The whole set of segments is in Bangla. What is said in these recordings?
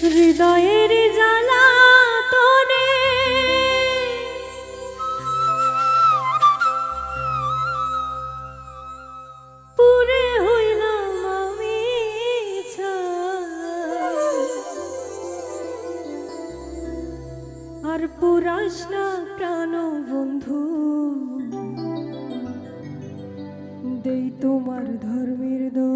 হৃদয়ের জ্বালা তোরে পুরে হইলাম আমি আর পুরাস না প্রাণ বন্ধু। দেই তোমার ধর্মের দোষ।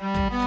Bye.